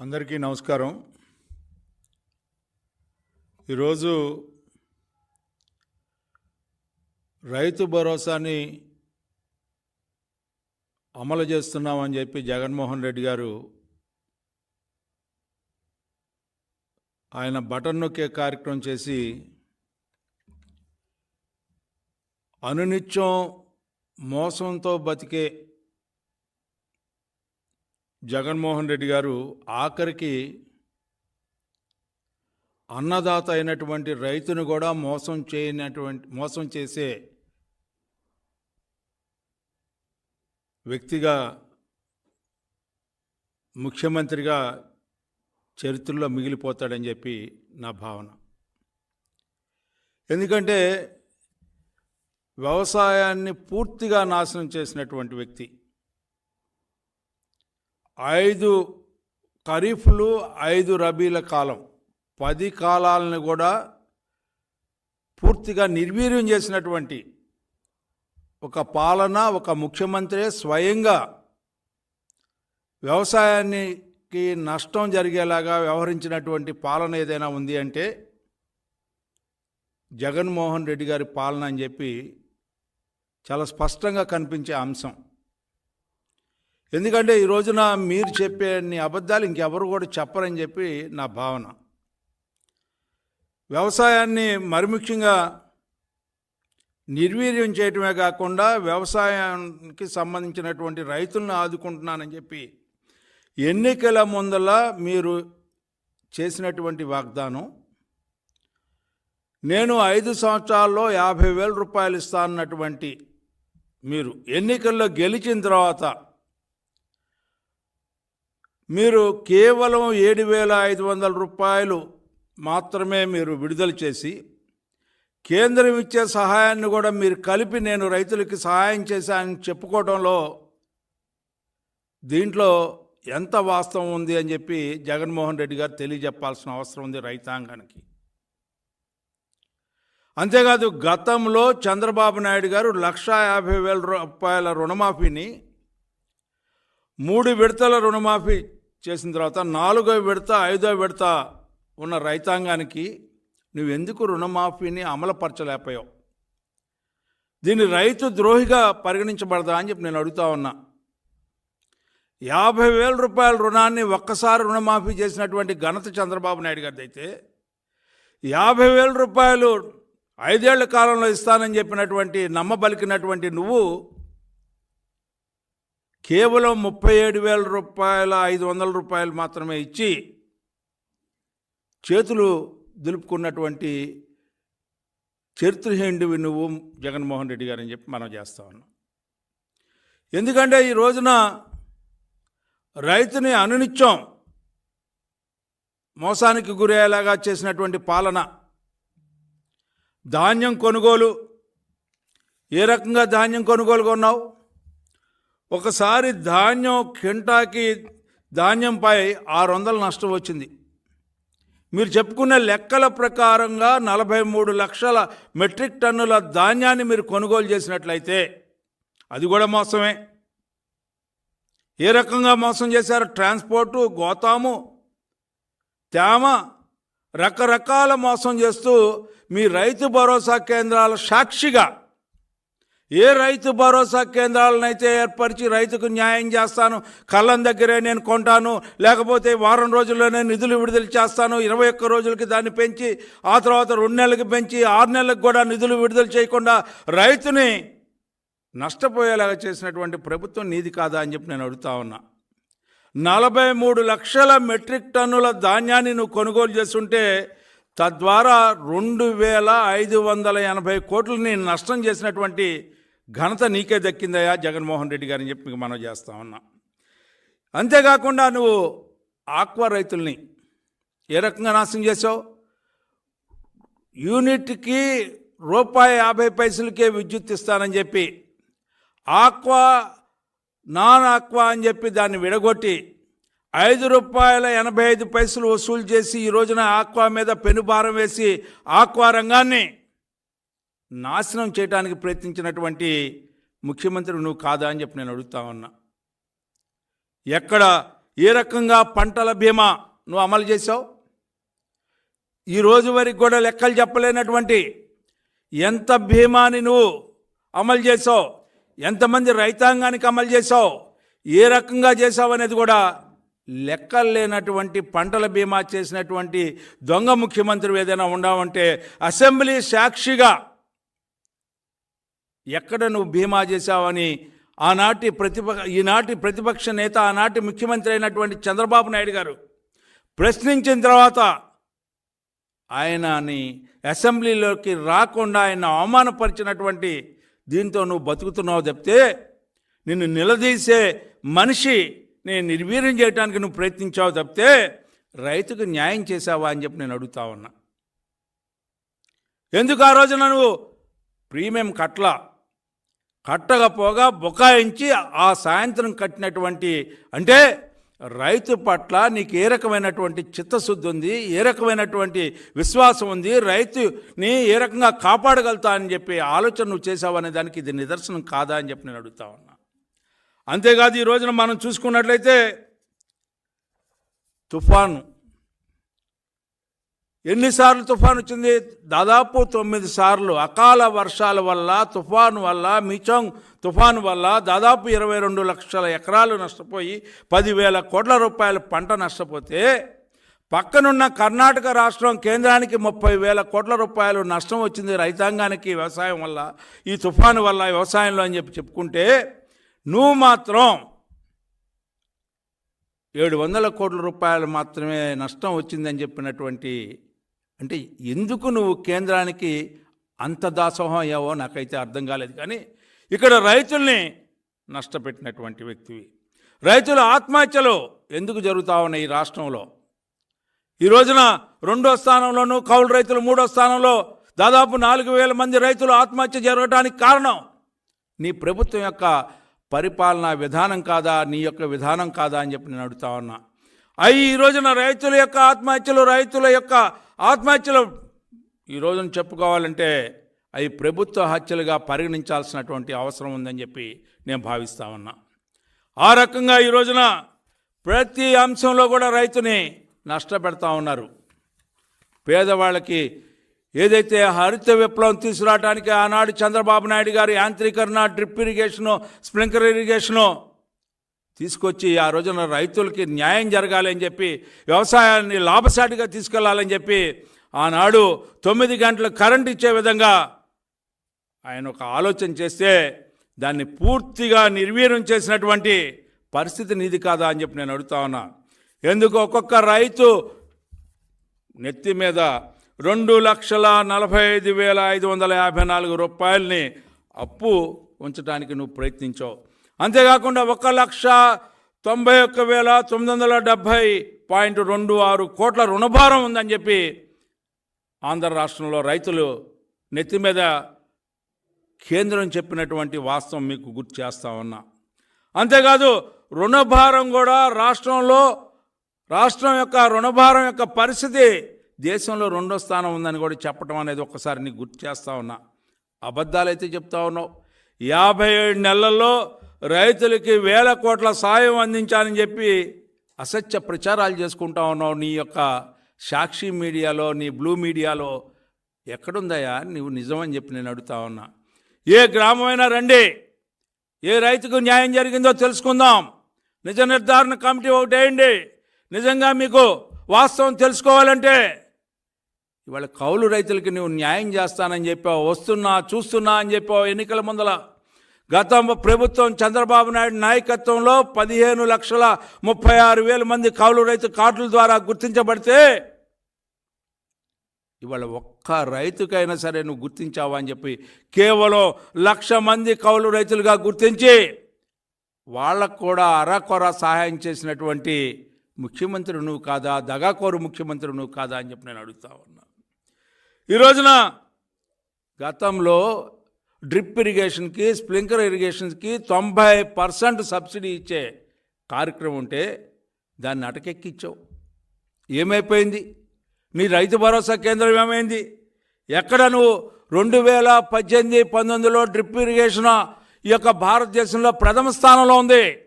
అందరికీ నమస్కారం. ఈరోజు రైతు భరోసాని అమలు చేస్తున్నామని చెప్పి జగన్మోహన్ రెడ్డి గారు ఆయన బటన్ నొక్కే కార్యక్రమం చేసి అనునిత్యం మోసంతో బతికే జగన్మోహన్ రెడ్డి గారు ఆఖరికి అన్నదాత అయినటువంటి రైతును కూడా మోసం చేయనటువంటి మోసం చేసే వ్యక్తిగా ముఖ్యమంత్రిగా చరిత్రలో మిగిలిపోతాడని చెప్పి నా భావన. ఎందుకంటే వ్యవసాయాన్ని పూర్తిగా నాశనం చేసినటువంటి వ్యక్తి ఐదు ఖరీఫ్లు ఐదు రబీల కాలం. పది కాలాలను కూడా పూర్తిగా నిర్వీర్యం చేసినటువంటి ఒక పాలన ఒక ముఖ్యమంత్రి స్వయంగా వ్యవసాయానికి నష్టం జరిగేలాగా వ్యవహరించినటువంటి పాలన ఏదైనా ఉంది అంటే జగన్మోహన్ రెడ్డి గారి పాలన అని చెప్పి చాలా స్పష్టంగా కనిపించే అంశం. ఎందుకంటే ఈ రోజున మీరు చెప్పే అబద్ధాలు ఇంకెవరు కూడా చెప్పరని చెప్పి నా భావన. వ్యవసాయాన్ని మరి ముఖ్యంగా నిర్వీర్యం చేయటమే కాకుండా వ్యవసాయానికి సంబంధించినటువంటి రైతులను ఆదుకుంటున్నానని చెప్పి ఎన్నికల ముందల మీరు చేసినటువంటి వాగ్దానం నేను ఐదు సంవత్సరాల్లో యాభై వేల రూపాయలు ఇస్తానన్నటువంటి మీరు ఎన్నికల్లో గెలిచిన తర్వాత మీరు కేవలం ఏడు వేల ఐదు వందల రూపాయలు మాత్రమే మీరు విడుదల చేసి కేంద్రం ఇచ్చే సహాయాన్ని కూడా మీరు కలిపి నేను రైతులకి సహాయం చేశానని చెప్పుకోవడంలో దీంట్లో ఎంత వాస్తవం ఉంది అని చెప్పి జగన్మోహన్ రెడ్డి గారు తెలియజెప్పాల్సిన అవసరం ఉంది రైతాంగానికి. అంతేకాదు గతంలో చంద్రబాబు నాయుడు గారు లక్షా యాభై వేల రూపాయల రుణమాఫీని మూడు విడతల రుణమాఫీ చేసిన తర్వాత నాలుగో విడత ఐదో విడత ఉన్న రైతాంగానికి నువ్వెందుకు రుణమాఫీని అమలుపరచలేకపోయావు? దీన్ని రైతు ద్రోహిగా పరిగణించబడదా అని చెప్పి నేను అడుగుతా ఉన్నా. యాభై వేల రూపాయల రుణాన్ని ఒక్కసారి రుణమాఫీ చేసినటువంటి ఘనత చంద్రబాబు నాయుడు గారిది అయితే యాభై వేల రూపాయలు ఐదేళ్ళ కాలంలో ఇస్తానని చెప్పినటువంటి నమ్మబలికినటువంటి నువ్వు కేవలం ముప్పై ఏడు వేల రూపాయల ఐదు వందల రూపాయలు మాత్రమే ఇచ్చి చేతులు దులుపుకున్నటువంటి చరిత్రహీనుడివి నువ్వు జగన్మోహన్ రెడ్డి గారు అని చెప్పి మనం చేస్తా ఉన్నాం. ఎందుకంటే ఈ రోజున రైతుని అనునిత్యం మోసానికి గురయ్యేలాగా చేసినటువంటి పాలన ధాన్యం కొనుగోలు ఏ రకంగా ధాన్యం కొనుగోలుగా ఉన్నావు ఒకసారి ధాన్యం కింటాకి ధాన్యంపై ఆరు వందలు నష్టం వచ్చింది. మీరు చెప్పుకున్న లెక్కల ప్రకారంగా నలభై మూడు లక్షల మెట్రిక్ టన్నుల ధాన్యాన్ని మీరు కొనుగోలు చేసినట్లయితే అది కూడా మోసమే. ఏ రకంగా మోసం చేశారు? ట్రాన్స్పోర్టు గోతాము తేమ రకరకాల మోసం చేస్తూ మీ రైతు భరోసా కేంద్రాల సాక్షిగా ఏ రైతు భరోసా కేంద్రాలనైతే ఏర్పరిచి రైతుకు న్యాయం చేస్తాను కళ్ళం దగ్గరే నేను కొంటాను లేకపోతే వారం రోజుల్లోనే నిధులు విడుదల చేస్తాను ఇరవై ఒక్క రోజులకి దాన్ని పెంచి ఆ తర్వాత రెండు నెలలకు పెంచి ఆరు నెలలకు కూడా నిధులు విడుదల చేయకుండా రైతుని నష్టపోయేలాగా చేసినటువంటి ప్రభుత్వం నీది కాదా అని చెప్పి నేను అడుగుతా ఉన్నా. నలభై మూడు లక్షల మెట్రిక్ టన్నుల ధాన్యాన్ని నువ్వు కొనుగోలు చేస్తుంటే తద్వారా రెండు వేల ఐదు వందల ఎనభై కోట్లని నష్టం చేసినటువంటి ఘనత నీకే దక్కిందయా జగన్మోహన్ రెడ్డి గారిని చెప్పి మీకు మనం చేస్తా ఉన్నా. అంతేకాకుండా నువ్వు ఆక్వా రైతుల్ని ఏ రకంగా నాశనం చేసావు యూనిట్కి రూపాయి యాభై పైసలకే విద్యుత్ ఇస్తానని చెప్పి ఆక్వా నాన్ ఆక్వా అని చెప్పి దాన్ని విడగొట్టి ఐదు రూపాయల ఎనభై ఐదు పైసలు వసూలు చేసి ఈ రోజున ఆక్వా మీద పెనుభారం వేసి ఆక్వా రంగాన్ని నాశనం చేయడానికి ప్రయత్నించినటువంటి ముఖ్యమంత్రి నువ్వు కాదా అని చెప్పి నేను అడుగుతా ఉన్నా. ఎక్కడ ఏ రకంగా పంటల బీమా నువ్వు అమలు చేసావు ఈ రోజు వరకు కూడా లెక్కలు చెప్పలేనటువంటి ఎంత బీమాని నువ్వు అమలు చేసావు ఎంతమంది రైతాంగానికి అమలు చేసావు ఏ రకంగా చేసావు అనేది కూడా లెక్కలు లేనటువంటి పంటల బీమా చేసినటువంటి దొంగ ముఖ్యమంత్రి ఏదైనా ఉండవంటే అసెంబ్లీ సాక్షిగా ఎక్కడ నువ్వు బీమా చేశావని ఆనాటి ప్రతిపక్ష ఈనాటి ప్రతిపక్ష నేత ఆనాటి ముఖ్యమంత్రి అయినటువంటి చంద్రబాబు నాయుడు గారు ప్రశ్నించిన తర్వాత ఆయనని అసెంబ్లీలోకి రాకుండా ఆయన అవమానపరిచినటువంటి దీంతో నువ్వు బతుకుతున్నావు చెప్తే నిన్ను నిలదీసే మనిషి నేను నిర్వీర్యం చేయడానికి నువ్వు ప్రయత్నించావు తప్పితే రైతుకు న్యాయం చేశావా అని చెప్పి నేను అడుగుతా ఉన్నా. ఎందుకు ఆ రోజున నువ్వు ప్రీమియం కట్ల కట్టకపోగా బొకాయించి ఆ సాయంత్రం కట్టినటువంటి అంటే రైతు పట్ల నీకు ఏ రకమైనటువంటి చిత్తశుద్ధి ఉంది ఏ రకమైనటువంటి విశ్వాసం ఉంది రైతుని ఏ రకంగా కాపాడగలుగుతా అని చెప్పి ఆలోచన నువ్వు చేసావనే దానికి ఇది నిదర్శనం కాదా అని చెప్పి నేను అడుగుతా ఉన్నా. అంతేకాదు ఈ రోజున మనం చూసుకున్నట్లయితే తుఫాను ఎన్నిసార్లు తుఫాను వచ్చింది? దాదాపు తొమ్మిది సార్లు. అకాల వర్షాల వల్ల తుఫాను వల్ల మిచంగ్ తుఫాను వల్ల దాదాపు ఇరవై రెండు లక్షల ఎకరాలు నష్టపోయి పదివేల కోట్ల రూపాయల పంట నష్టపోతే పక్కనున్న కర్ణాటక రాష్ట్రం కేంద్రానికి ముప్పై వేల కోట్ల రూపాయలు నష్టం వచ్చింది రైతాంగానికి వ్యవసాయం వల్ల ఈ తుఫాను వల్ల వ్యవసాయంలో అని చెప్పి చెప్పుకుంటే నువ్వు మాత్రం ఏడు వందల కోట్ల రూపాయలు మాత్రమే నష్టం వచ్చిందని చెప్పినటువంటి అంటే ఎందుకు నువ్వు కేంద్రానికి అంత దాసోహం అయ్యావో నాకైతే అర్థం కాలేదు. కానీ ఇక్కడ రైతుల్ని నష్టపెట్టినటువంటి వ్యక్తివి. రైతుల ఆత్మహత్యలు ఎందుకు జరుగుతా ఉన్నాయి ఈ రాష్ట్రంలో? ఈ రోజున రెండో స్థానంలోనూ కౌలు రైతులు మూడో స్థానంలో దాదాపు నాలుగు వేల మంది రైతులు ఆత్మహత్య జరగడానికి కారణం నీ ప్రభుత్వం యొక్క పరిపాలనా విధానం కాదా నీ యొక్క విధానం కాదా అని చెప్పి నేను అడుగుతా ఉన్నా. అవి ఈ రోజున రైతుల యొక్క ఆత్మహత్యలు రైతుల యొక్క ఆత్మహత్యలు ఈ రోజున చెప్పుకోవాలంటే అవి ప్రభుత్వ హత్యలుగా పరిగణించాల్సినటువంటి అవసరం ఉందని చెప్పి నేను భావిస్తా ఉన్నా. ఆ రకంగా ఈ రోజున ప్రతి అంశంలో కూడా రైతుని నష్టపెడతా ఉన్నారు. పేదవాళ్ళకి ఏదైతే హరిత విప్లవం తీసుకురావడానికి ఆనాడు చంద్రబాబు నాయుడు గారు యాంత్రీకరణ డ్రిప్ ఇరిగేషను స్ప్రింక్లర్ ఇరిగేషను తీసుకొచ్చి ఆ రోజున రైతులకి న్యాయం జరగాలని చెప్పి వ్యవసాయాన్ని లాభసాటిగా తీసుకెళ్ళాలని చెప్పి ఆనాడు తొమ్మిది గంటలు కరెంట్ ఇచ్చే విధంగా ఆయన ఒక ఆలోచన చేస్తే దాన్ని పూర్తిగా నిర్వీర్యం చేసినటువంటి పరిస్థితి నీది కాదా అని చెప్పి నేను అడుగుతా ఉన్నా. ఎందుకు ఒక్కొక్క రైతు నెత్తి మీద రెండు లక్షల నలభై ఐదు వేల ఐదు వందల యాభై నాలుగు రూపాయలని అప్పు ఉంచడానికి నువ్వు ప్రయత్నించావు. అంతేకాకుండా ఒక లక్ష తొంభై ఒక్క వేల తొమ్మిది వందల డెబ్భై పాయింట్ రెండు ఆరు కోట్ల రుణభారం ఉందని చెప్పి ఆంధ్ర రాష్ట్రంలో రైతులు నెత్తి మీద కేంద్రం చెప్పినటువంటి వాస్తవం మీకు గుర్తు చేస్తా ఉన్నా. అంతేకాదు రుణభారం కూడా రాష్ట్రంలో రాష్ట్రం యొక్క రుణభారం యొక్క పరిస్థితి దేశంలో రెండో స్థానం ఉందని కూడా చెప్పడం అనేది ఒక్కసారి నీకు గుర్తు చేస్తా ఉన్నా. అబద్ధాలైతే చెప్తా ఉన్నావు. యాభై ఏడు నెలల్లో రైతులకి వేల కోట్ల సాయం అందించాలని చెప్పి అసత్య ప్రచారాలు చేసుకుంటా ఉన్నావు. నీ యొక్క సాక్షి మీడియాలో నీ బ్లూ మీడియాలో ఎక్కడుందయ్యా? నువ్వు నిజమని చెప్పి నేను అడుగుతా ఉన్నా. ఏ గ్రామమైనా రండి. ఏ రైతుకు న్యాయం జరిగిందో తెలుసుకుందాం. నిజ నిర్ధారణ కమిటీ ఒకటి వేయండి. నిజంగా మీకు వాస్తవం తెలుసుకోవాలంటే ఇవాళ కౌలు రైతులకి నువ్వు న్యాయం చేస్తానని చెప్పావు వస్తున్నా చూస్తున్నా అని చెప్పావు ఎన్నికల ముందల. గత ప్రభుత్వం చంద్రబాబు నాయుడు నాయకత్వంలో పదిహేను లక్షల ముప్పై ఆరు వేల మంది కౌలు రైతు కార్డుల ద్వారా గుర్తించబడితే ఇవాళ ఒక్క రైతుకైనా సరే నువ్వు గుర్తించావా అని చెప్పి కేవలం లక్ష మంది కౌలు రైతులుగా గుర్తించి వాళ్ళకు కూడా అరకొర సహాయం చేసినటువంటి ముఖ్యమంత్రి నువ్వు కాదా? దగాకోరు ముఖ్యమంత్రి నువ్వు కాదా అని చెప్పి నేను అడుగుతా ఉన్నా. ఈ రోజున గతంలో డ్రిప్ ఇరిగేషన్కి స్ప్రింక్లర్ ఇరిగేషన్కి తొంభై పర్సెంట్ సబ్సిడీ ఇచ్చే కార్యక్రమం ఉంటే దాన్ని అటకెక్కిచ్చావు. ఏమైపోయింది? నీ రైతు భరోసా కేంద్రం ఏమైంది? ఎక్కడ నువ్వు రెండు వేల పద్దెనిమిది పంతొమ్మిదిలో డ్రిప్ ఇరిగేషన్ ఈ యొక్క భారతదేశంలో ప్రథమ స్థానంలో ఉంది?